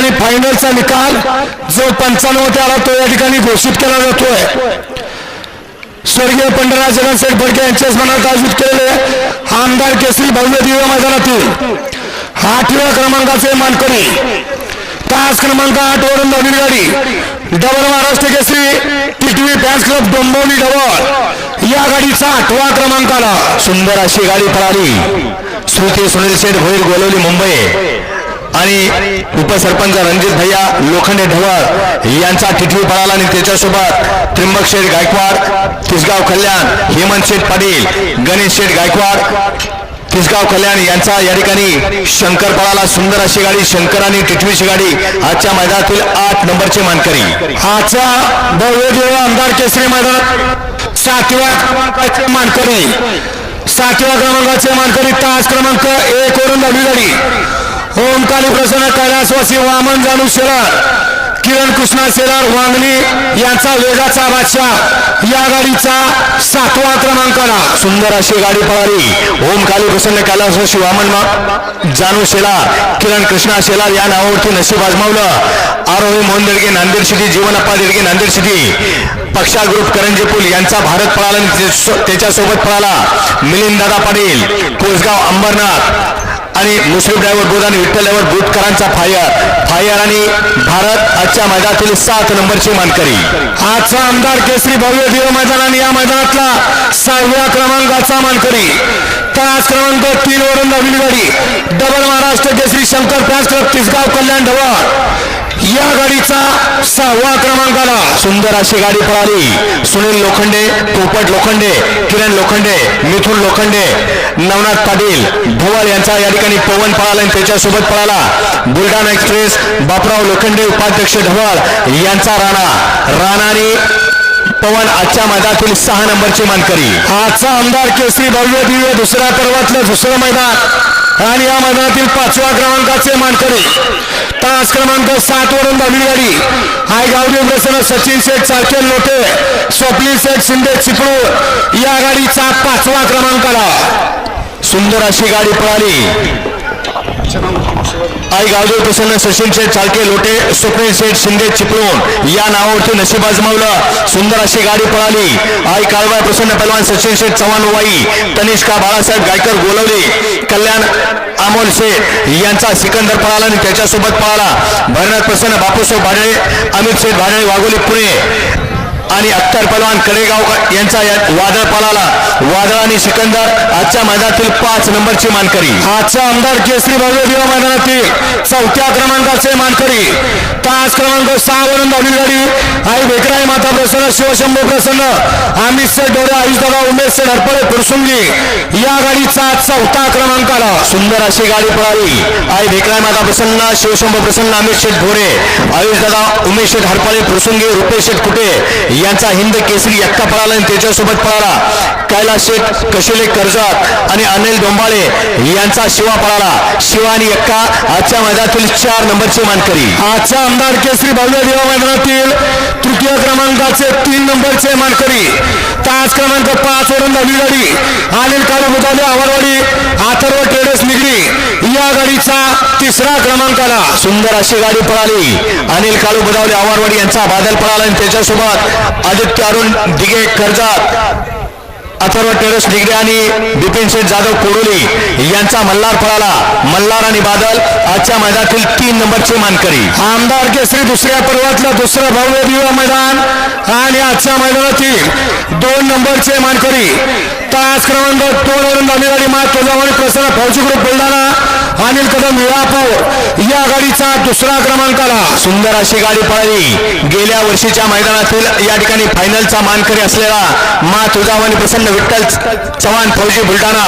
ठिकाणी फायनलचा निकाल जो पंचाण्णव त्याला आला तो या ठिकाणी घोषित केला जातोय. स्वर्गीय पंढरा जगनसेठ भडके यांच्या मनात आयोजित केलेले आमदार केसरी भव्य दिव्य मैदानातील आठव्या क्रमांकाचे मानकरी. तास क्रमांक आठ वरून नवीन गाडी. डबल महाराष्ट्र केसरी टिटवी फॅन्स क्लब डोंबवली डबल. या गाडीचा आठवा क्रमांक आला सुंदर अशी गाडी पळाली. श्रुती सुनील शेठ भोईर गोलवली मुंबई. आणि उपसरपंच रणजित भैया लोखंडे ढवळ यांचा टिटवी पळाला आणि त्याच्यासोबत त्रिंबक शेठ गायकवाड तिसगाव कल्याण हेमंत शेठ पाटील गणेश शेठ गायकवाड तिसगाव कल्याण यांचा या ठिकाणी शंकर पळाला सुंदर अशी गाडी शंकर आणि टिटवीची गाडी आजच्या मैदानातील आठ नंबरची मानकरी. आजचा भव्य देव आमदार केसरी मैदानात सातव्या क्रमांकाचे मानकरी. सातव्या क्रमांकाचे मानकरी तास क्रमांक एक वरून नवी गाडी ओमकाली प्रसन्न कैलासवासी वामन जाणू शेलार किरण कृष्णा शेलार वांगणी यांचा वेगाचा बादशाह या गाडीचा सातवा क्रमांकाला. सुंदर अशी गाडी पळाली. ओम काली प्रसन्न कैलासवासी वामन जानू शेलार किरण कृष्णा शेलार या नावावरती नशीब आजमावलं. Arohi Mohan Dedge Nanded city Jeevanappa Dedge Nanded city. पक्षा ग्रुप करंजी पूल यांचा भारत पळाला आणि त्याच्यासोबत पळाला. मिलिंद दादा पाटील कोसगाव अंबरनाथ आणि मुस्लिम ड्रायव्हर बोध आणि विठ्ठल ड्रायव्हर बुटकरांचा फायर फायर आणि भारत आजच्या मैदानातील सात नंबरची मानकरी. आजचा आमदार केसरी भव्य दिव मैदान आणि या मैदानातला सहाव्या क्रमांकाचा मानकरी. तास क्रमांक तीन वरून नवीन गाडी. Double Maharashtra Kesari Shankar fans club Tisgaon Kalyan Dhawal. या गाडीचा सहावा क्रमांकाला सुंदर अशी गाडी पळाली. सुनील लोखंडे पोपट लोखंडे किरण लोखंडे मिथुन लोखंडे. नवनाथ पाटील भोवळ यांचा या ठिकाणी पवन पळाला आणि त्याच्यासोबत पळाला. बुलढाणा एक्सप्रेस बापराव लोखंडे उपाध्यक्ष ढवळ यांचा राणा. राणाने आणि पवन आजच्या मैदानातील सहा नंबरची मानकरी. आजचा आमदार केसरी भव्य दिव्य दुसऱ्या पर्वातलं दुसरं मैदान. आणि या मैदानातील पाचव्या क्रमांकाचे मानकरी. तास क्रमांक सात वरून नवीन गाडी. हाय गावदेव प्रसन्न सचिन शेठ चाळके लोटे स्वप्नील शेठ शिंदे चिपळूण. या गाडीचा पाचवा क्रमांक आला. सुंदर अशी गाडी पळाली. आई गावदेव प्रसन्न सचिन शेठ चालके लोटे स्वप्नील शेठ शिंदे चिपळूण या नावावरती नशीब आजमावलं. सुंदर अशी गाडी पळाली. आई काळवा प्रसन्न पहलवान सचिन शेठ चव्हाण वाई तनिष्का बाळासाहेब गायकर गोलवले कल्याण अमोल शेठ यांचा सिकंदर पळाला आणि त्याच्यासोबत पळाला. भरनाथ प्रसन्न बापूसाहेब भाडळे अमित शेठ भाडळे वाघोली पुणे. आणि अख्तर पलवान कडेगाव यांचा या वादळ पळाला वादळ आणि सिकंदर आजच्या मैदानातील पाच नंबरची मानकरी. आजचा आमदार केसरी भव्य दिवा मैदानातील चौथ्या क्रमांकाचे मानकरी. तास क्रमांक सहा वरून गाडी. आई बेकराई माता प्रसन्न शिवशंभू प्रसन्न अमित शेठ डोळे आयुष दादा उमेश शेठ हरपळे फुरसुंगी. या गाडीचा चौथा क्रमांकाला. सुंदर अशी गाडी पळाली. आई भेकराय माता प्रसन्न शिवशंभ प्रसन्न अमित शेठ भोरे आयुष दादा उमेश शेठ हरपाळे फुरसुंगी रुपेश शेठ कुटे. यांचा हिंद केसरी एक्का पळाला आणि त्याच्यासोबत पळाला. कैलास शेठ कशिले कर्जत आणि अनिल डोंबाळे यांचा शिवा पळाला. शिवा आणि एक्का आजच्या मैदानातील चार नंबरची मानकरी. आजचा आमदार केसरी भव्य देवा मैदानातील तृतीय क्रमांकाचे तीन नंबरचे मानकरी. क्रमांक पाच वरून नवी गाडी. अनिल काळू बुधाले आवारवाडी अथर्व ट्रेडर्स निगडी. या गाडीचा तिसरा क्रमांकाला सुंदर अशी गाडी पळाली. अनिल काळू बदावले आवारवाडी यांचा बादल पळाला आणि त्याच्यासोबत आदित्य अरुण दिगे कर्जात. अथर्व टेरस निगडे आणि बिपिन शेठ जाधव कोरोली यांचा मल्हार फळाला मल्हार आणि बादल आजच्या मैदानातील तीन नंबरची मानकरी. आमदार केसरी दुसऱ्या पर्वातलं दुसरं भव्य दिव्य मैदान आणि आजच्या मैदानातील दोन नंबरचे मानकरी. तास क्रमांक दोन वरून नवी गाडी मात तुळजाभवानी प्रसन्न फौजी ग्रुप बुलढाणा. अनिल कदम विळापूर या गाडीचा दुसरा क्रमांक आला सुंदर अशी गाडी पळाली. गेल्या वर्षीच्या मैदानातील या ठिकाणी फायनलचा मानकरी असलेला मा तुळजाभवानी प्रसन्न विठ्ठल चव्हाण फौजी बुलढाणा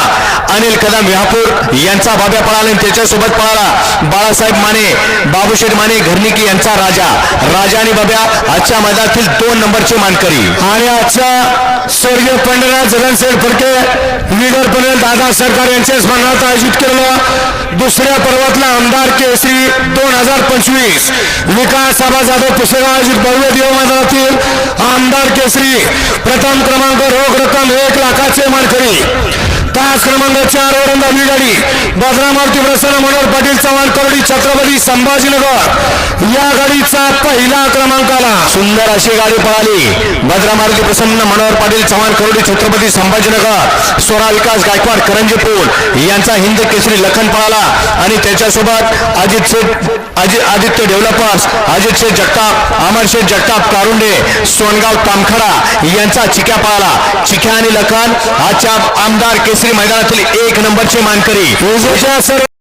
अनिल कदम विहापूर यांचा बाब्या पळाला आणि त्याच्यासोबत पळाला बाळासाहेब माने बाबूशेठ माने घरनिकी यांचा राजा. राजा आणि बाब्या आजच्या मैदानातील दोन नंबरची मानकरी. आणि आजच्या स्वर्गीय पंढरा जगनसेठ फडके विगर पनवेल दादा सरकार यांच्या स्मरणार्थ आयोजित केलेला दुसऱ्या पर्वातला आमदार केसरी दोन हजार पंचवीस. विकास सभा जाधव पुसेगाव आयोजित भव्य देव मैदानातील आमदार केसरी प्रथम क्रमांक रोख रक्कम एक लाखाचे मानकरी. तास क्रमांक चार वरून दहावी गाडी. बद्रामारुती प्रसन्न मनोहर पाटील चव्हाण करोडी छत्रपती संभाजीनगर. या गाडीचा पहिला क्रमांक आला सुंदर अशी गाडी पळाली. भद्रा मारुती प्रसन्न मनोहर पाटील चव्हाण करोडी छत्रपती संभाजीनगर. सोरा विकास गायकवाड करंजी यांचा हिंद केसरी लखन पळाला. आणि त्याच्यासोबत अजित शेठ अजित आदित्य डेव्हलपर्स अजित शेठ जगताप अमर शेठ जगताप कारुंडे सोनगाव तामखडा यांचा चिक्या पाळाला चिक्या आणि लखन आजच्या आमदार केसरी मैदानातील एक नंबरचे मानकरी.